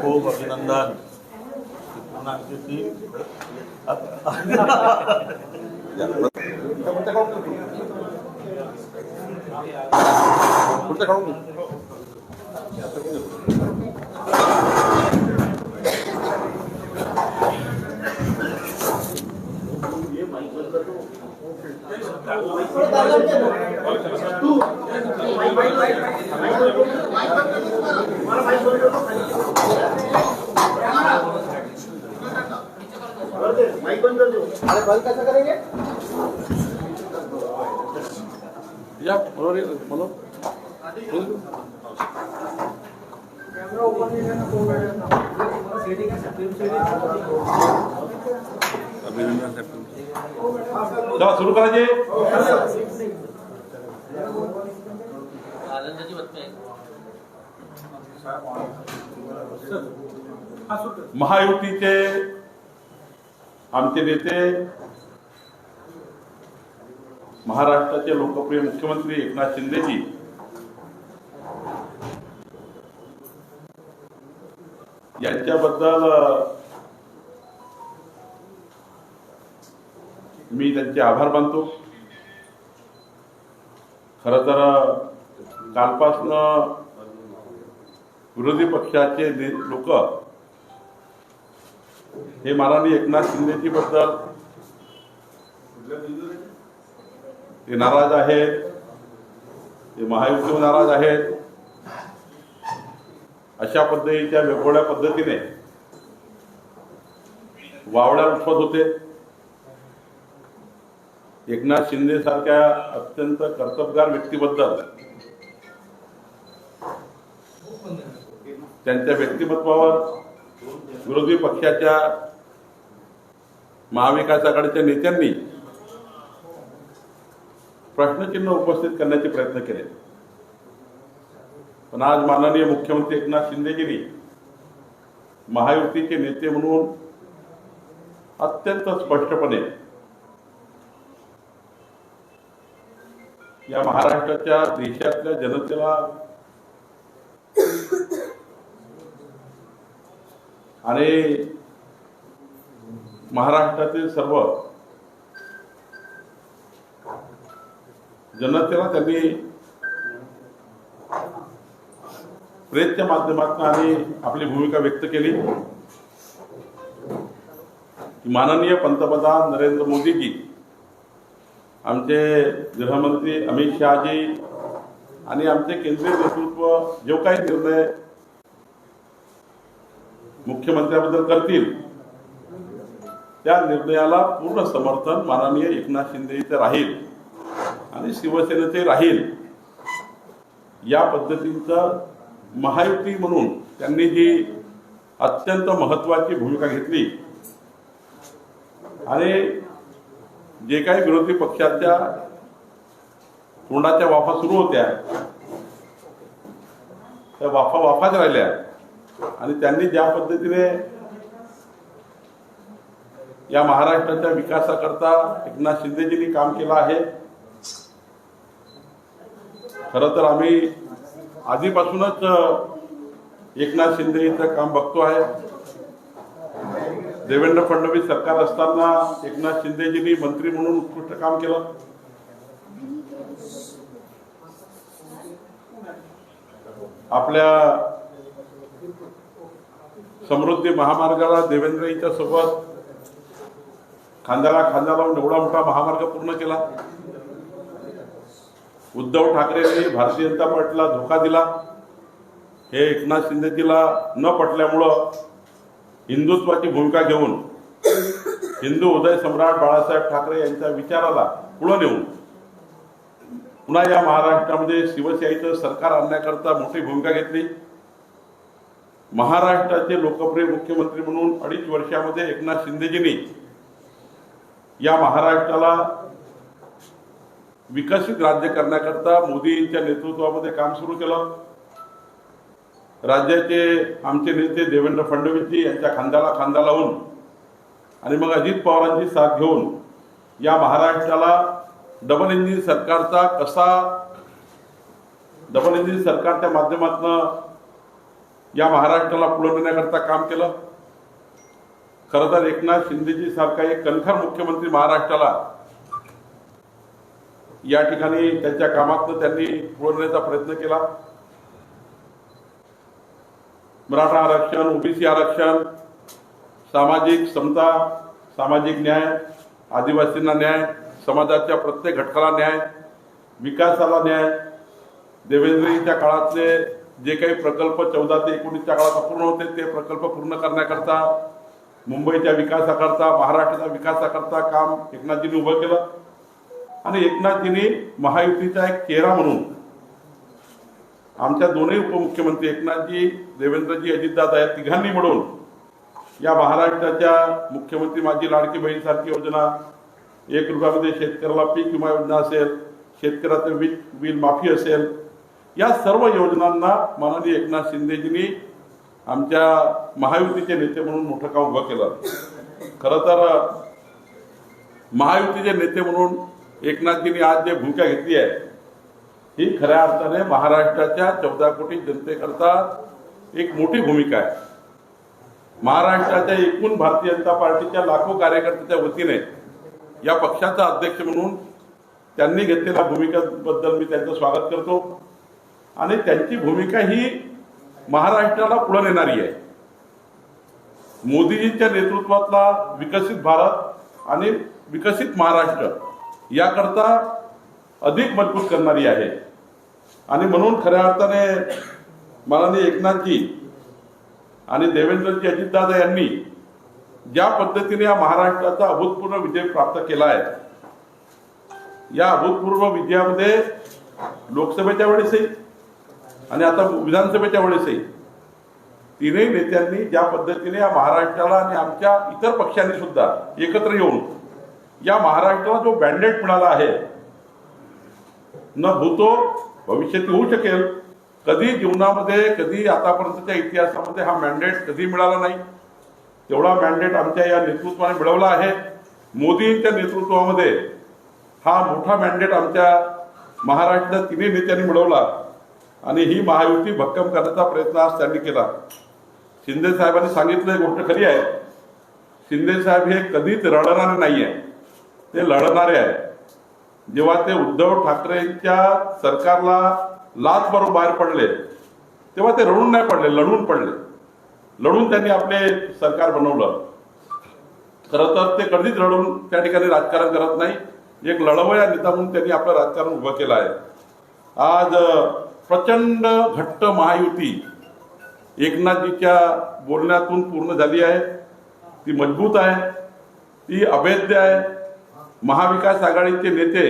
खूप अभिनंदन पुन्हा आमची टीम पुढचं काढून घे. या बरोबर आहे, बोलो चला सुरू करायचे आनंदाची बातमी आहे महायुतीचे आमचे नेते महाराष्ट्राचे लोकप्रिय मुख्यमंत्री एकनाथ शिंदेजी यांच्याबद्दल मी त्यांचे आभार मानतो. खर तर कालपासनं विरोधी पक्षाचे लोक हे माननीय एकनाथ शिंदेजी बद्दल ते नाराज आहेत ते महायुतीवर नाराज आहेत. अशा पद्धतीच्या वेगवेगळ्या पद्धतीने वावड्या उठवत होते. एकनाथ शिंदे सारख्या अत्यंत कर्तबगार व्यक्तीबद्दल त्यांच्या व्यक्तिमत्वावर विरोधी पक्षाच्या महाविकास आघाडीच्या नेत्यांनी प्रश्नचिन्ह उपस्थित करण्याचे प्रयत्न केले. पण आज माननीय मुख्यमंत्री एकनाथ शिंदेजींनी महायुतीचे नेते म्हणून अत्यंत स्पष्टपणे या महाराष्ट्राच्या देशातल्या जनतेला आणि महाराष्ट्रातील सर्व जनतेला त्यांनी प्रेसच्या माध्यमातून आम्ही आपली भूमिका व्यक्त केली. की माननीय पंतप्रधान नरेंद्र मोदीजी आमचे गृहमंत्री अमित शहाजी आणि आमचे केंद्रीय नेतृत्व जो काही निर्णय मुख्यमंत्र्याबद्दल करतील त्या निर्णयाला पूर्ण समर्थन माननीय एकनाथ शिंदेचे राहील आणि शिवसेनेचे राहील या पद्धतीचं महायुती म्हणून त्यांनी जी अत्यंत महत्वाची भूमिका घेतली. आणि जे काही विरोधी पक्षाच्या तोंडाच्या वाफा सुरू होत्या त्या वाफा वाफाच राहिल्या. आणि त्यांनी ज्या पद्धतीने या महाराष्ट्राच्या विकासाकरता एकनाथ शिंदेजींनी काम केलं आहे. खर तर आम्ही आधीपासूनच एकनाथ शिंदेचं काम बघतो आहे. देवेंद्र फडणवीस सरकार असताना एकनाथ शिंदेजींनी मंत्री म्हणून उत्कृष्ट काम केलं. आपल्या समृद्धी महामार्गाला देवेंद्र यांच्या सोबत खांद्याला खांदा लावून एवढा मोठा महामार्ग पूर्ण केला. उद्धव ठाकरेंनी भारतीय जनता पार्टीला धोका दिला. हे एकनाथ शिंदेजीला न पटल्यामुळं हिंदुत्वाची भूमिका घेऊन हिंदू उदय सम्राट बाळासाहेब ठाकरे यांच्या विचाराला पुढं नेऊन पुन्हा या महाराष्ट्रामध्ये शिवशाहीचं सरकार आणण्याकरता मोठी भूमिका घेतली. महाराष्ट्राचे लोकप्रिय मुख्यमंत्री म्हणून अडीच वर्षामध्ये एकनाथ शिंदेजींनी या महाराष्ट्राला विकसित राज्य करण्याकरता मोदींच्या नेतृत्वामध्ये काम सुरू केलं. राज्याचे आमचे नेते देवेंद्र फडणवीसजी यांच्या खांद्याला खांदा लावून आणि मग अजित पवारांची साथ घेऊन या महाराष्ट्राला डबल इंजिन सरकारचा कसा डबल इंजिन सरकारच्या माध्यमातून या महाराष्ट्राला पुढे नेण्याकरता काम केलं. खरं तर एकनाथ शिंदेजी सारखा एक कणखर मुख्यमंत्री महाराष्ट्राला या ठिकाणी त्यांच्या कामातनं त्यांनी पुढे प्रयत्न केला. मराठा आरक्षण ओबीसी आरक्षण सामाजिक समता सामाजिक न्याय आदिवासींना न्याय समाजाच्या प्रत्येक घटकाला न्याय विकासाला न्याय देवेंद्रजीच्या काळातले जे काही प्रकल्प चौदा ते एकोणीसच्या काळात अपूर्ण होते ते प्रकल्प पूर्ण करण्याकरता मुंबईच्या विकासाकरता महाराष्ट्राच्या विकासाकरता काम एकनाथजींनी उभं केलं. आणि एकनाथजींनी महायुतीचा एक चेहरा म्हणून आमच्या दोन्ही उपमुख्यमंत्री एकनाथजी देवेंद्रजी अजितदादा या तिघांनी मिळून या महाराष्ट्राच्या मुख्यमंत्री माझी लाडकी बहीण योजना एक रुपयामध्ये शेतकऱ्याला पीक विमा योजना असेल शेतकऱ्याचं वीज बिल माफी असेल या सर्व योजनांना माननीय एकनाथ शिंदेजींनी आमच्या महायुतीचे नेते म्हणून मोठं काम उभं केलं. खरं तर महायुतीचे नेते म्हणून एकनाथजींनी आज जे भूमिका घेतली आहे ही खऱ्या अर्थाने महाराष्ट्राच्या चौदा कोटी जनतेकरता एक मोठी भूमिका आहे. महाराष्ट्राच्या एकूण भारतीय जनता पार्टीच्या लाखो कार्यकर्त्याच्या वतीने या पक्षाचा अध्यक्ष म्हणून त्यांनी घेतलेल्या भूमिकेबद्दल मी त्यांचं स्वागत करतो. आणि त्यांची भूमिका ही महाराष्ट्राला पुढे नेणारी आहे. मोदीजींच्या नेतृत्वातला विकसित भारत आणि विकसित महाराष्ट्र याकरता अधिक मजबूत करणारी आहे. आणि म्हणून खऱ्या अर्थाने माननीय एकनाथजी आणि देवेंद्रजी अजितदादा यांनी ज्या पद्धतीने या महाराष्ट्राचा अभूतपूर्व विजय प्राप्त केला आहे या अभूतपूर्व विजयामध्ये लोकसभेच्या वेळेसही आणि आता विधानसभेच्या वेळेसही तिन्ही नेत्यांनी ज्या पद्धतीने या महाराष्ट्राला आणि आमच्या इतर पक्षांनी सुद्धा एकत्र येऊन या महाराष्ट्राला जो बँडेट मिळाला आहे न भूतो भविष्यात होऊ शकेल. कधी जीवनामध्ये कधी आतापर्यंतच्या इतिहासामध्ये हा मॅन्डेट कधी मिळाला नाही. तेवढा मॅन्डेट आमच्या या नेतृत्वाने मिळवला आहे. मोदींच्या नेतृत्वामध्ये हा मोठा मॅन्डेट आमच्या महाराष्ट्रात तिन्ही नेत्यांनी मिळवला. आणि ही महायुती भक्कम करण्याचा प्रयत्न आज त्यांनी केला. शिंदे साहेबांनी सांगितलं एक गोष्ट खरी आहे. शिंदे साहेब हे कधीच रडणारे नाही आहे ते लढणारे आहे जेव्हा ते उद्धव ठाकरेंच्या सरकारला लाच मारून बाहेर पडले तेव्हा ते रडून नाही पडले लढून पडले. लढून त्यांनी आपले सरकार बनवलं. खरं तर ते कधीच रडून त्या ठिकाणी राजकारण करत नाही. एक लढवया नेता म्हणून त्यांनी आपलं राजकारण उभं केलं आहे. आज प्रचंड घट्ट महायुती एकनाथजीच्या बोलण्यातून पूर्ण झाली आहे. ती मजबूत आहे. ती अभेद्य आहे. महाविकास आघाडीचे नेते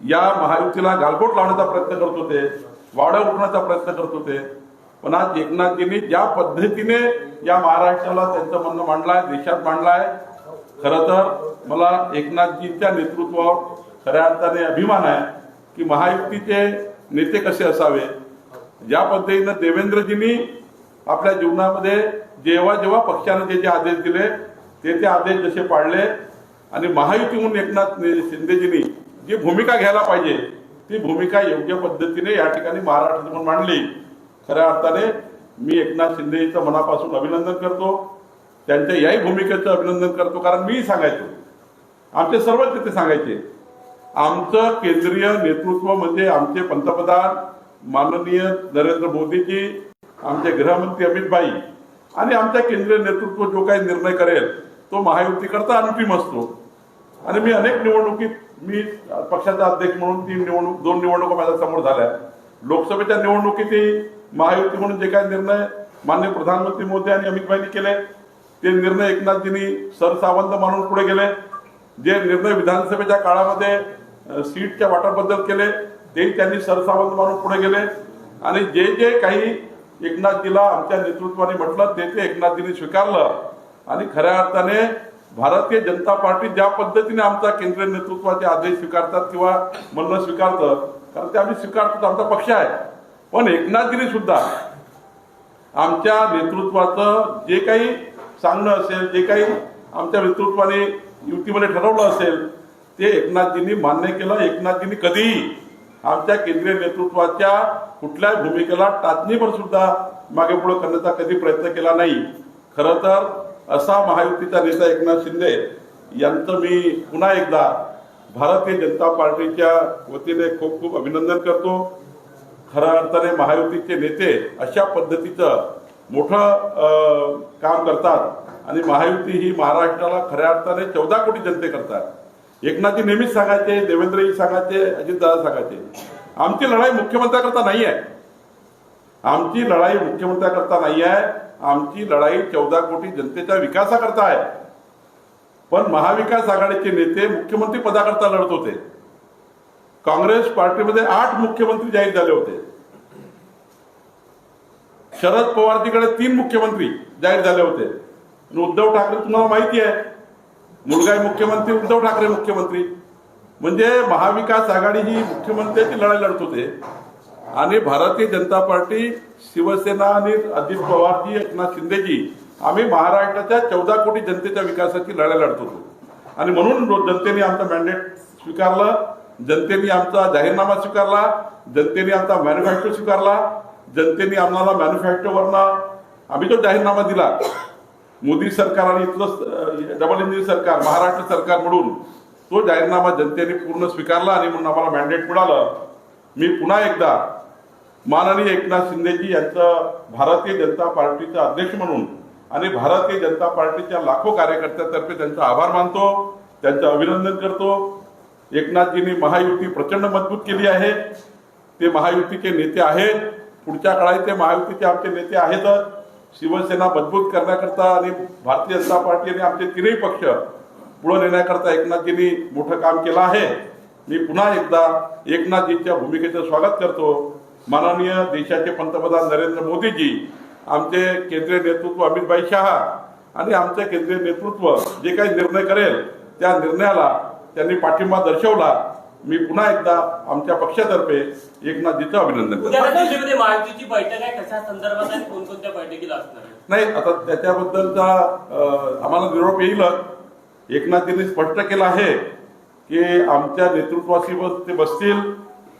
या महायुतीला गालबोट लावण्याचा प्रयत्न करत होते वाडा उठण्याचा प्रयत्न करत होते. पण आज एकनाथजींनी ज्या पद्धतीने या महाराष्ट्राला त्यांचं म्हणणं मांडलंय देशात मांडलाय खरं तर मला एकनाथजींच्या नेतृत्वावर खऱ्या अर्थाने अभिमान आहे की महायुतीचे नेते कसे असावे? ज्या पद्धतीनं देवेंद्रजींनी आपल्या जीवनामध्ये जेव्हा जेव्हा पक्षानं जे जे आदेश दिले ते ते आदेश जसे पाळले आणि महायुतीहून एकनाथ शिंदेजींनी जी भूमिका घ्यायला पाहिजे ती भूमिका योग्य पद्धतीने या ठिकाणी महाराष्ट्रात मांडली. खऱ्या अर्थाने मी एकनाथ शिंदेजीचं मनापासून अभिनंदन करतो. त्यांच्या याही भूमिकेचं अभिनंदन करतो कारण मी सांगायचो. आमचे सर्वच तिथे सांगायचे. आमचं केंद्रीय नेतृत्व म्हणजे आमचे पंतप्रधान माननीय नरेंद्र मोदीजी आमचे गृहमंत्री अमित भाई आणि आमच्या केंद्रीय नेतृत्व जो काही निर्णय करेल तो महायुतीकरता अंतिम असतो. आणि मी अनेक निवडणुकीत मी पक्षाचा अध्यक्ष म्हणून तीन निवडणूक दोन निवडणुका माझ्यासमोर झाल्या. लोकसभेच्या निवडणुकीतही महायुती म्हणून जे काही निर्णय मान्य प्रधानमंत्री मोदी आणि अमित भाईंनी केले ते निर्णय एकनाथजींनी सरसावंत मानून पुढे गेले. जे निर्णय विधानसभेच्या काळामध्ये सीटच्या वाटाबद्दल केले. तेही त्यांनी सरसावंत मानून पुढे गेले. आणि जे जे काही एकनाथजीला आमच्या नेतृत्वाने म्हटलं ते ते एकनाथजीने स्वीकारलं. आणि खऱ्या अर्थाने भारतीय जनता पार्टी ज्या पद्धतीने आमचा केंद्रीय नेतृत्वाचे आदेश स्वीकारतात किंवा म्हणणं स्वीकारतं कारण ते आम्ही स्वीकारतो आमचा पक्ष आहे. पण एकनाथजीने सुद्धा आमच्या नेतृत्वाचं जे काही सांगणं असेल जे काही आमच्या नेतृत्वाने युतीमध्ये ठरवलं असेल ते एकनाथजींनी मान्य केलं एकनाथजींनी कधीही आमच्या केंद्रीय नेतृत्वाच्या कुठल्याही भूमिकेला टाचणीवर सुद्धा मागे पुढे करण्याचा कधी प्रयत्न केला नाही. खरं तर असा महायुतीचा नेता एकनाथ शिंदे यांचं मी पुन्हा एकदा भारतीय जनता पार्टीच्या वतीने खूप खूप अभिनंदन करतो. खऱ्या अर्थाने महायुतीचे नेते अशा पद्धतीचं मोठं काम करतात आणि महायुती ही महाराष्ट्राला खऱ्या अर्थाने चौदा कोटी जनते करतात. एकनाथजी नेहमीच सांगायचे देवेंद्रजी सांगायचे अजितदादा सांगायचे. आमची लढाई मुख्यमंत्र्याकरता नाही आहे. आमची लढाई मुख्यमंत्र्याकरता नाही आहे. आमची लढाई चौदा कोटी जनतेच्या विकासाकरता आहे. पण महाविकास आघाडीचे नेते मुख्यमंत्री पदाकरता लढत होते. काँग्रेस पार्टीमध्ये आठ मुख्यमंत्री जाहीर झाले होते. शरद पवारजीकडे तीन मुख्यमंत्री जाहीर झाले होते. आणि उद्धव ठाकरे तुम्हाला माहिती आहे मुलगा मुख्यमंत्री उद्धव ठाकरे मुख्यमंत्री. म्हणजे महाविकास आघाडी ही मुख्यमंत्र्याची लढाई लढत होते. आणि भारतीय जनता पार्टी शिवसेना आणि अजित पवारजी एकनाथ शिंदेजी आम्ही महाराष्ट्राच्या चौदा कोटी जनतेच्या विकासाची लढाई लढत होतो. आणि म्हणून जनतेने आमचं मॅन्डेट स्वीकारलं जनतेने आमचा जाहीरनामा स्वीकारला जनतेने आमचा मॅन्युफॅक्चर स्वीकारला जनतेने आम्हाला मॅन्युफॅक्चरवरनं आम्ही जो जाहीरनामा दिला मोदी सरकार आणि इथलं डबल इंजिन सरकार महाराष्ट्र सरकार म्हणून तो जाहीरनामा जनतेने पूर्ण स्वीकारला आणि म्हणून आम्हाला मॅन्डेट मिळालं. मी पुन्हा एकदा माननीय एकनाथ शिंदेजी यांचं भारतीय जनता पार्टीचा अध्यक्ष म्हणून आणि भारतीय जनता पार्टीच्या लाखो कार्यकर्त्यांतर्फे त्यांचा आभार मानतो त्यांचं अभिनंदन करतो. एकनाथजींनी महायुती प्रचंड मजबूत केली आहे. ते महायुतीचे नेते आहेत. पुढच्या काळात ते महायुतीचे आमचे नेते आहेतच. शिवसेना मजबूत करण्याकरता आणि भारतीय जनता पार्टी आणि आमचे तीनही पक्ष पुढे नेण्याकरता एकनाथजींनी मोठं काम केलं आहे. मी पुन्हा एकदा एकनाथजींच्या भूमिकेचं स्वागत करतो. माननीय देशाचे पंतप्रधान नरेंद्र मोदीजी आमचे केंद्रीय नेतृत्व अमितभाई शहा आणि आमचे केंद्रीय नेतृत्व जे काही निर्णय करेल त्या निर्णयाला त्यांनी पाठिंबा दर्शवला. मी पुन्हा एकदा आमच्या पक्षातर्फे एकनाथजीचं अभिनंदन करतो. महायुतीची बैठक आहे कशा संदर्भात आणि कोणकोणत्या बैठकीला असणार नाही आता त्याच्याबद्दलचा आम्हाला निरोप येईलच एकनाथजींनी स्पष्ट केलं आहे की आमच्या नेतृत्वाशी बस ते बसतील.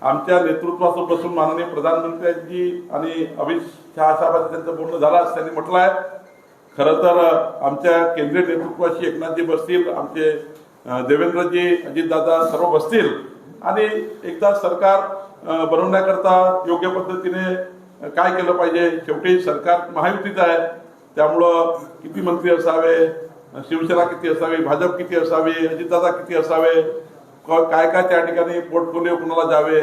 आमच्या नेतृत्वासोबत बसून माननीय प्रधानमंत्र्यांची आणि अमित शहा साहेबांचं त्यांचं बोलणं झालं असं त्यांनी म्हटलं आहे खरं तर आमच्या केंद्रीय नेतृत्वाशी एकनाथजी बसतील. आमचे देवेंद्रजी अजितदादा सर्व बसतील आणि एकदा सरकार बनवण्याकरता योग्य पद्धतीने काय केलं पाहिजे? शेवटी सरकार महायुतीचं आहे. त्यामुळं किती मंत्री असावे? शिवसेना किती असावी? भाजप किती असावी? अजितदादा किती असावे? काय काय त्या ठिकाणी पोर्टफोलिओ कुणाला जावे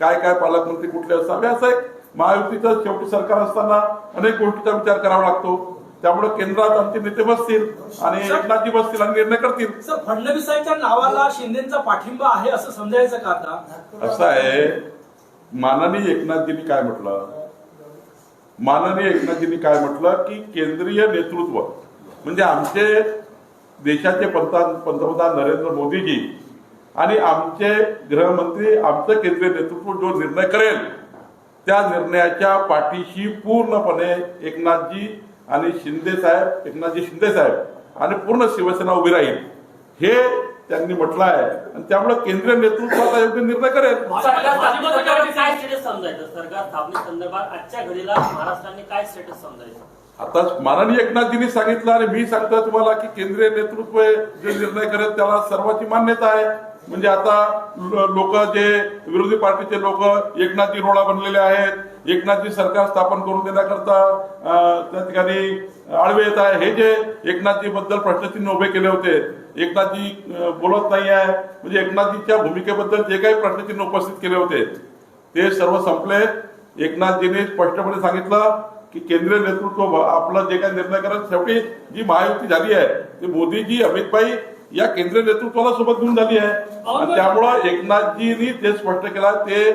काय काय पालकमंत्री कुठले असावे? असं एक महायुतीचं शेवटी सरकार असताना अनेक गोष्टीचा विचार करावा लागतो. त्यामुळे केंद्रात आमचे नेते बसतील आणि एकनाथजी बसतील आणि निर्णय करतील. सर फडणवीसांच्या नावाला शिंदेचा पाठिंबा आहे असं समजायचं का आता? असं आहे माननीय एकनाथजींनी काय म्हटलं? माननीय एकनाथजींनी काय म्हटलं की केंद्रीय नेतृत्व म्हणजे आमचे देशाचे पंतप्रधान पंतप्रधान नरेंद्र मोदीजी आणि आमचे गृहमंत्री आमचं केंद्रीय नेतृत्व जो निर्णय करेल त्या निर्णयाच्या पाठीशी पूर्णपणे एकनाथजी आणि शिंदे साहेब एकनाथजी शिंदे साहेब आणि पूर्ण शिवसेना उभी राहील. हे त्यांनी म्हटलं आहे आणि त्यामुळे केंद्रीय नेतृत्वाचा योग्य निर्णय करेल. सरकार स्थापने संदर्भात काय स्टेटस समजायचं? सरकार स्थापने संदर्भात आजच्या घडीला महाराष्ट्राने काय स्टेटस समजायचं? आता माननीय एकनाथजींनी सांगितलं आणि मी सांगतोय तुम्हाला की केंद्रीय नेतृत्व जे निर्णय करेल त्याला सर्वांची मान्यता आहे. म्हणजे आता लोक जे विरोधी पार्टीचे लोक एकनाथजी रोडा बनलेले आहेत एकनाथजी सरकार स्थापन करून देण्याकरता त्या ठिकाणी आळवे येत आहे. हे जे एकनाथजी बद्दल प्रश्नचिन्ह उभे केले होते एकनाथजी बोलत नाही आहे म्हणजे एकनाथजीच्या भूमिकेबद्दल जे काही प्रश्नचिन्ह उपस्थित केले होते ते सर्व संपले. एकनाथजीने स्पष्टपणे सांगितलं की केंद्रीय नेतृत्व आपलं जे काही निर्णय करत शेवटी जी महायुती झाली आहे ती मोदीजी अमितभाई या केंद्रीय नेतृत्वाला सोबत घेऊन झाली आहे. आणि त्यामुळं एकनाथजींनी जे स्पष्ट केलं ते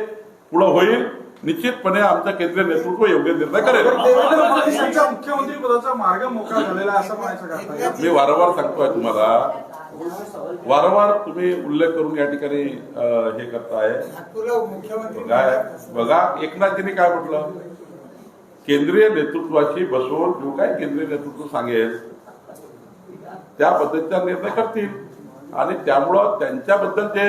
पुढं होईल. निश्चितपणे आमचं केंद्रीय नेतृत्व योग्य निर्णय करेल. मुख्यमंत्री पदाचा मार्ग मोकळा झालेला असं म्हणायचं? मी वारंवार सांगतोय तुम्हाला. वारंवार तुम्ही उल्लेख करून या ठिकाणी हे करताय. काय बघा एकनाथजींनी काय म्हटलं? केंद्रीय नेतृत्वाशी बसवून जो काय केंद्रीय नेतृत्व सांगेल त्या पद्धतीचा निर्णय करतील. आणि त्यामुळं त्यांच्याबद्दल ते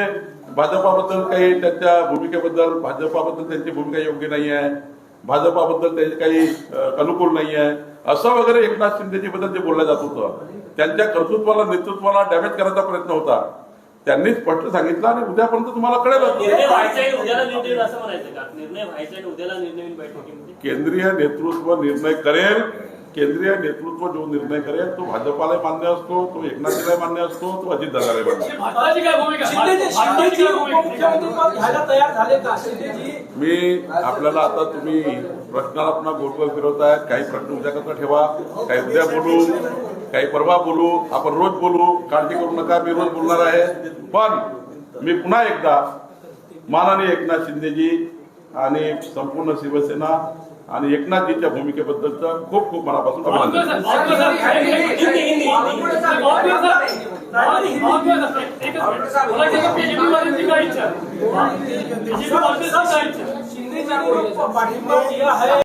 भाजपाबद्दल काही त्यांच्या भूमिकेबद्दल भाजपाबद्दल त्यांची भूमिका योग्य नाही आहे भाजपाबद्दल त्यांचे काही अनुकूल नाही आहे असं वगैरे एकनाथ शिंदेजी बद्दल जे बोललं जात होतं त्यांच्या कर्तृत्वाला नेतृत्वाला डॅमेज करायचा प्रयत्न होता. त्यांनी स्पष्ट सांगितलं आणि उद्यापर्यंत तुम्हाला कळेलच. निर्णय व्हायचा आहे उद्याला निर्णय होईल असं म्हणायचं का? निर्णय व्हायचा आहे उद्याला निर्णय होईल बैठकीमध्ये? केंद्रीय नेतृत्व निर्णय करेल. केंद्रीय नेतृत्व जो निर्णय करेल तो भाजपाला मान्य असतो तो एकनाथजीला मान्य असतो तो अजितदादाला मान्य मी आपल्याला आता तुम्ही प्रश्नाला पुन्हा गोलगोल फिरवताय काही प्रश्न उद्याकरता ठेवा? काही उद्या बोलू काही परवा बोलू आपण रोज बोलू. काळजी करू नका मी रोज बोलणार आहे. पण मी पुन्हा एकदा माननीय एकनाथ शिंदेजी आणि संपूर्ण शिवसेना आणि एकनाथजीच्या भूमिकेबद्दलचं खूप खूप मनापासून बहुत अभिनंदन